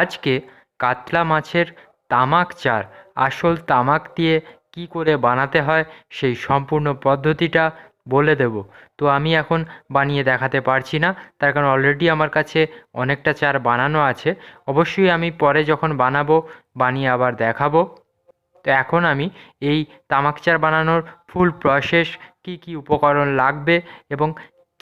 আজকে কাতলা মাছের তামাক চার, আসল তামাক দিয়ে কী করে বানাতে হয় সেই সম্পূর্ণ পদ্ধতিটা বলে দেবো। তো আমি এখন বানিয়ে দেখাতে পারছি না, তার কারণ অলরেডি আমার কাছে অনেকটা চার বানানো আছে। অবশ্যই আমি পরে যখন বানাবো, বানিয়ে আবার দেখাবো। তো এখন আমি এই তামাক চার বানানোর ফুল প্রসেস কী কী উপকরণ লাগবে এবং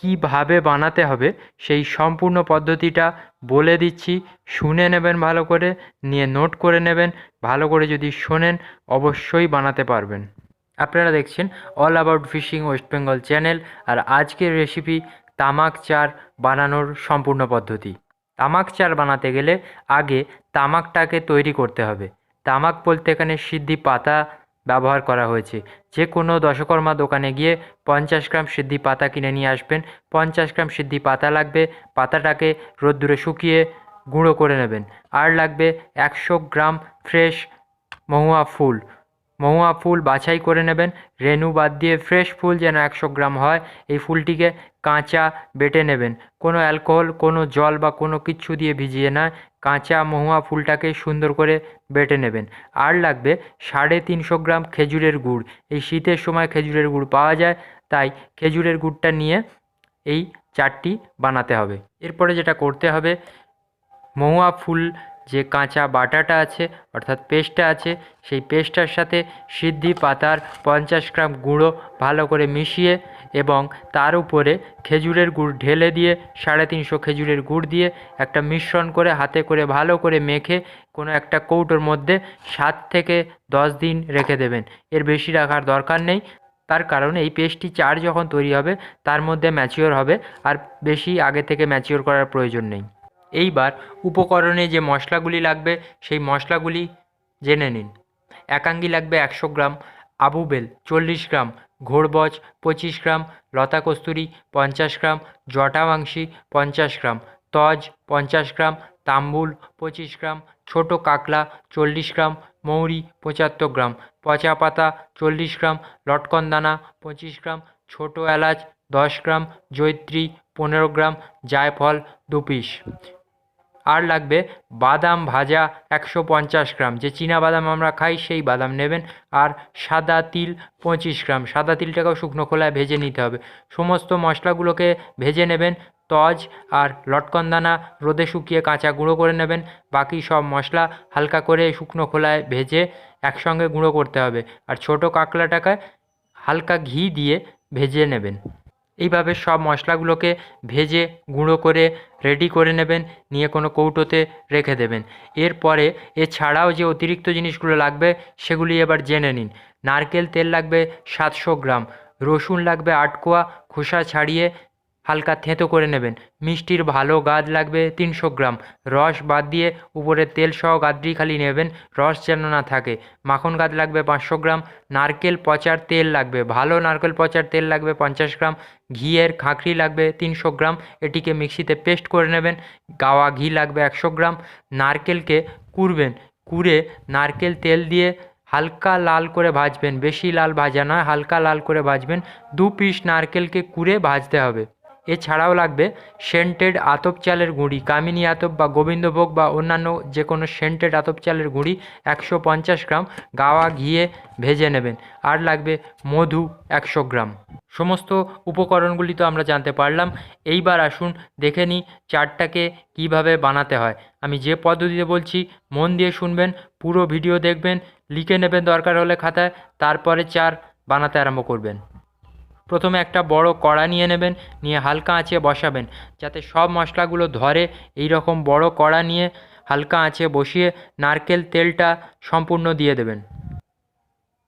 কীভাবে বানাতে হবে, সেই সম্পূর্ণ পদ্ধতিটা বলে দিচ্ছি। শুনে নেবেন ভালো করে, নিয়ে নোট করে নেবেন, ভালো করে যদি শোনেন, অবশ্যই বানাতে পারবেন। আপনারা দেখছেন all about fishing West Bengal channel, আর আজকের রেসিপি তামাক চার বানানোর সম্পূর্ণ পদ্ধতি। তামাক চার বানাতে গেলে আগে তামাকটাকে তৈরি করতে হবে। তামাক বলতে এখানে সিদ্ধি পাতা ব্যবহার করা হয়েছে। যে কোনো দশকর্মা দোকানে গিয়ে পঞ্চাশ গ্রাম সিদ্ধি পাতা কিনে নিয়ে আসবেন। পঞ্চাশ গ্রাম সিদ্ধি পাতা লাগবে, পাতাটাকে রোদ্দুরে শুকিয়ে গুঁড়ো করে নেবেন। আর লাগবে একশো গ্রাম ফ্রেশ মহুয়া ফুল। মহুয়া ফুল বাছাই করে নেবেন। রেনু বাদ দিয়ে ফ্রেশ ফুল যেন একশো গ্রাম হয়, এই ফুলটিকে কাঁচা বেটে নেবেন। কোনো অ্যালকোহল, কোনো জল বা কোনো কিছু দিয়ে ভিজিয়ে নয়, কাঁচা মহুয়া ফুলটাকে সুন্দর করে বেটে নেবেন। আর লাগবে সাড়ে তিনশো গ্রাম খেজুরের গুড়। এই শীতের সময় খেজুরের গুড় পাওয়া যায়, তাই খেজুরের গুড়টা নিয়ে এই চারটি বানাতে হবে। এরপরে যেটা করতে হবে, মহুয়া ফুল যে কাঁচা বাটাটা আছে, অর্থাৎ পেস্টটা আছে, সেই পেস্টটার সাথে সিদ্ধি পাতার পঞ্চাশ গ্রাম গুঁড়ো ভালো করে মিশিয়ে এবং তার উপরে খেজুরের গুড় ঢেলে দিয়ে, সাড়ে তিনশো খেজুরের গুড় দিয়ে একটা মিশ্রণ করে হাতে করে ভালো করে মেখে কোনো একটা কৌটোর মধ্যে সাত থেকে দশ দিন রেখে দেবেন। এর বেশি রাখার দরকার নেই। তার কারণ এই পেস্টটি চার যখন তৈরি হবে, তার মধ্যে ম্যাচিওর হবে আর বেশি আগে থেকে ম্যাচিওর করার প্রয়োজন নেই। এইবার উপকরণে যে মশলাগুলি লাগবে, সেই মশলাগুলি জেনে নিন। একাঙ্গি লাগবে একশো গ্রাম আবুবেল চল্লিশ গ্রাম, ঘোড়বজ পঁচিশ গ্রাম, লতা কস্তুরি পঞ্চাশ গ্রাম, জটা মাংসি পঞ্চাশ গ্রাম, তজ পঞ্চাশ গ্রাম, তাম্বুল পঁচিশ গ্রাম, ছোট কাকলা চল্লিশ গ্রাম, মৌরি পঁচাত্তর গ্রাম, পচা পাতা চল্লিশ গ্রাম, লটকন দানা পঁচিশ গ্রাম, ছোট এলাচ দশ গ্রাম জৈত্রী পনেরো গ্রাম, জায়ফল দু পিস। আর লাগবে বাদাম ভাজা একশো পঞ্চাশ গ্রাম। যে চীনা বাদাম আমরা খাই, সেই বাদাম নেবেন। আর সাদা তিল পঁচিশ গ্রাম। সাদা তিলটাকেও শুকনো খোলায় ভেজে নিতে হবে। সমস্ত মশলাগুলোকে ভেজে নেবেন, তজ আর লটকন দানা রোদে শুকিয়ে কাঁচা গুঁড়ো করে নেবেন। বাকি সব মশলা হালকা করে শুকনো খোলায় ভেজে একসঙ্গে গুঁড়ো করতে হবে। আর ছোটো কাঁকড়াটাকে হালকা ঘি দিয়ে ভেজে নেবেন। এইভাবে সব মশলাগুলোকে ভেজে গুঁড়ো করে রেডি করে নেবেন, নিয়ে কোনো কৌটোতে রেখে দেবেন। এরপরে এছাড়াও যে অতিরিক্ত জিনিসগুলো লাগবে সেগুলি এবার জেনে নিন। নারকেল তেল লাগবে সাতশো গ্রাম, রসুন লাগবে আটকোয়া খোসা ছাড়িয়ে হালকা থেঁতো করে নেবেন। মিষ্টির ভালো গাদ লাগবে তিনশো গ্রাম। রস বাদ দিয়ে উপরে তেল সহ গাদটি খালি নেবেন, রস যেন না থাকে। মাখন গাদ লাগবে পাঁচশো গ্রাম, নারকেল পচার তেল লাগবে। ভালো নারকেল পচার তেল লাগবে পঞ্চাশ গ্রাম, ঘিয়ের খাঁকরি লাগবে তিনশো গ্রাম, এটিকে মিক্সিতে পেস্ট করে নেবেন, গাওয়া ঘি লাগবে একশো গ্রাম, নারকেলকে কুড়বেন, কুড়ে নারকেল তেল দিয়ে হালকা লাল করে ভাজবেন। বেশি লাল ভাজা নয়, হালকা লাল করে ভাজবেন। দু পিস নারকেলকে কুড়ে ভাজতে হবে। এছাড়াও লাগবে সেন্টেড আতপ চালের গুঁড়ি, কামিনী আতপ বা গোবিন্দভোগ বা অন্যান্য যে কোনো সেন্টেড আতপ চালের গুঁড়ি একশো পঞ্চাশ গ্রাম, গাওয়া ঘিয়ে ভেজে নেবেন। আর লাগবে মধু একশো গ্রাম। সমস্ত উপকরণগুলি তো আমরা জানতে পারলাম। এইবার আসুন দেখে নিই চাটটাকে কীভাবে বানাতে হয়। আমি যে পদ্ধতিতে বলছি, মন দিয়ে শুনবেন, পুরো ভিডিও দেখবেন, লিখে নেবেন দরকার হলে খাতায়, তারপরে চার বানাতে আরম্ভ করবেন। প্রথমে একটা বড় কড়া নিয়ে নেবেন, নিয়ে হালকা আঁচে বসাবেন। যাতে সব মশলাগুলো ধরে এই রকম বড় কড়া নিয়ে হালকা আঁচে বসিয়ে নারকেল তেলটা সম্পূর্ণ দিয়ে দেবেন।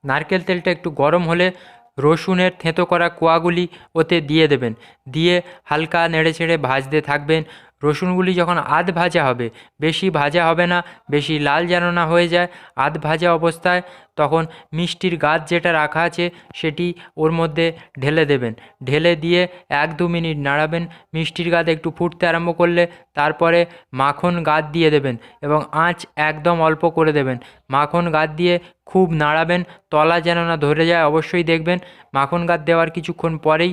নারকেল তেলটা একটু গরম হলে রসুনের থেঁতো করা কোয়াগুলি ওতে দিয়ে দেবেন। দিয়ে হালকা নেড়ে ছেড়ে ভাজতে থাকবেন। রসুনগুলি যখন আধ ভাজা হবে, বেশি ভাজা হবে না, বেশি লাল যেন না হয়ে যায়, আধ ভাজা অবস্থায় তখন মিষ্টির গাছ যেটা রাখা আছে সেটি ওর মধ্যে ঢেলে দেবেন। ঢেলে দিয়ে এক দু মিনিট নাড়াবেন। মিষ্টির গাদ একটু ফুটতে আরম্ভ করলে তারপরে মাখন গাদ দিয়ে দেবেন এবং আঁচ একদম অল্প করে দেবেন। মাখন গাদ দিয়ে খুব নাড়াবেন, তলা যেন না ধরে যায় অবশ্যই দেখবেন। মাখন গাদ দেওয়ার কিছুক্ষণ পরেই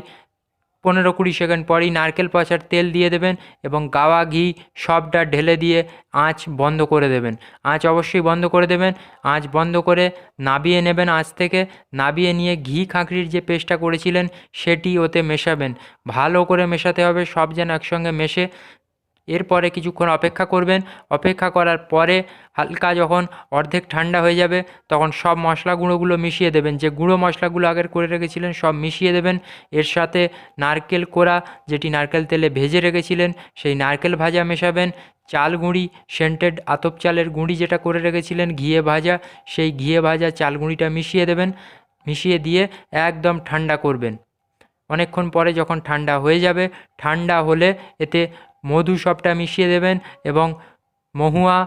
পনেরো কুড়ি সেকেন্ড পরই নারকেল পচার তেল দিয়ে দেবেন এবং গাওয়া ঘি সবটা ঢেলে দিয়ে আঁচ বন্ধ করে দেবেন। আঁচ অবশ্যই বন্ধ করে দেবেন। আঁচ বন্ধ করে নাবিয়ে নেবেন আঁচ থেকে। নাবিয়ে নিয়ে ঘি খাঁকড়ির যে পেস্টটা করেছিলেন সেটি ওতে মেশাবেন। ভালো করে মেশাতে হবে, সব যেন একসঙ্গে মেশে। এরপরে কিছুক্ষণ অপেক্ষা করবেন। অপেক্ষা করার পরে হালকা যখন অর্ধেক ঠান্ডা হয়ে যাবে, তখন সব মশলা গুঁড়োগুলো মিশিয়ে দেবেন। যে গুঁড়ো মশলাগুলো আগের করে রেখেছিলেন, সব মিশিয়ে দেবেন। এর সাথে নারকেল কোড়া, যেটি নারকেল তেলে ভেজে রেখেছিলেন, সেই নারকেল ভাজা মেশাবেন। চাল গুঁড়ি, সেন্টেড আতপ চালের গুঁড়ি যেটা করে রেখেছিলেন, ঘিয়ে ভাজা, সেই ঘিয়ে ভাজা চাল গুঁড়িটা মিশিয়ে দেবেন। মিশিয়ে দিয়ে একদম ঠান্ডা করবেন। অনেকক্ষণ পরে যখন ঠান্ডা হয়ে যাবে, ঠান্ডা হলে এতে মধু সবটা মিশিয়ে দেবেন এবং মহুয়া,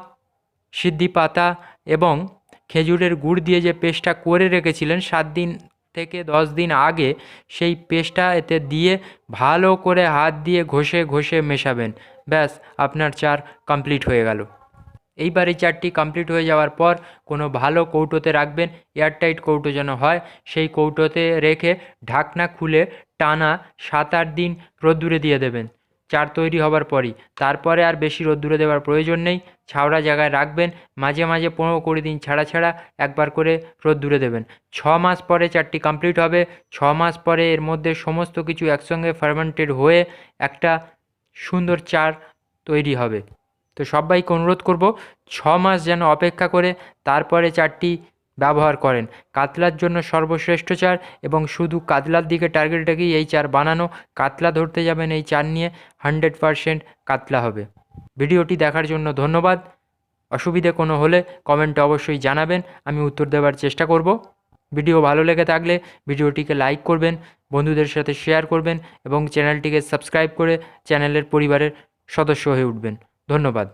সিদ্ধি পাতা এবং খেজুরের গুড় দিয়ে যে পেস্টটা করে রেখেছিলেন সাত দিন থেকে দশ দিন আগে, সেই পেস্টটা এতে দিয়ে ভালো করে হাত দিয়ে ঘষে ঘষে মেশাবেন। ব্যাস, আপনার চার কমপ্লিট হয়ে গেল। এইবার এই চারটি কমপ্লিট হয়ে যাওয়ার পর কোনো ভালো কৌটোতে রাখবেন, এয়ারটাইট কৌটো যেন হয়, সেই কৌটোতে রেখে ঢাকনা খুলে টানা সাত আট দিন রোদ্দুরে দিয়ে দেবেন। চার তৈরি হবার পরই। তারপরে আর বেশি রোদ্দুরে দেওয়ার প্রয়োজন নেই। ছাওড়া জায়গায় রাখবেন। মাঝে মাঝে পনেরো কুড়ি দিন ছাড়া ছাড়া একবার করে রোদ্দুরে দেবেন। ছ মাস পরে চারটি কমপ্লিট হবে। ছ মাস পরে এর মধ্যে সমস্ত কিছু একসঙ্গে ফার্মেন্টেড হয়ে একটা সুন্দর চার তৈরি হবে। তো সবাইকে অনুরোধ করব, ছ মাস যেন অপেক্ষা করে, তারপরে চারটি ব্যবহার করেন। কাতলার জন্য সর্বশ্রেষ্ঠ চার এবং শুধু কাতলার দিকে টার্গেট রেখেই এই চার বানানো। কাতলা ধরতে যাবেন এই চার নিয়ে হান্ড্রেড পারসেন্ট কাতলা হবে। ভিডিওটি দেখার জন্য ধন্যবাদ। অসুবিধে কোনো হলে কমেন্টে অবশ্যই জানাবেন। আমি উত্তর দেওয়ার চেষ্টা করব। ভিডিও ভালো লেগে থাকলে ভিডিওটিকে লাইক করবেন, বন্ধুদের সাথে শেয়ার করবেন এবং চ্যানেলটিকে সাবস্ক্রাইব করে চ্যানেলের পরিবারের সদস্য হয়ে উঠবেন। ধন্যবাদ।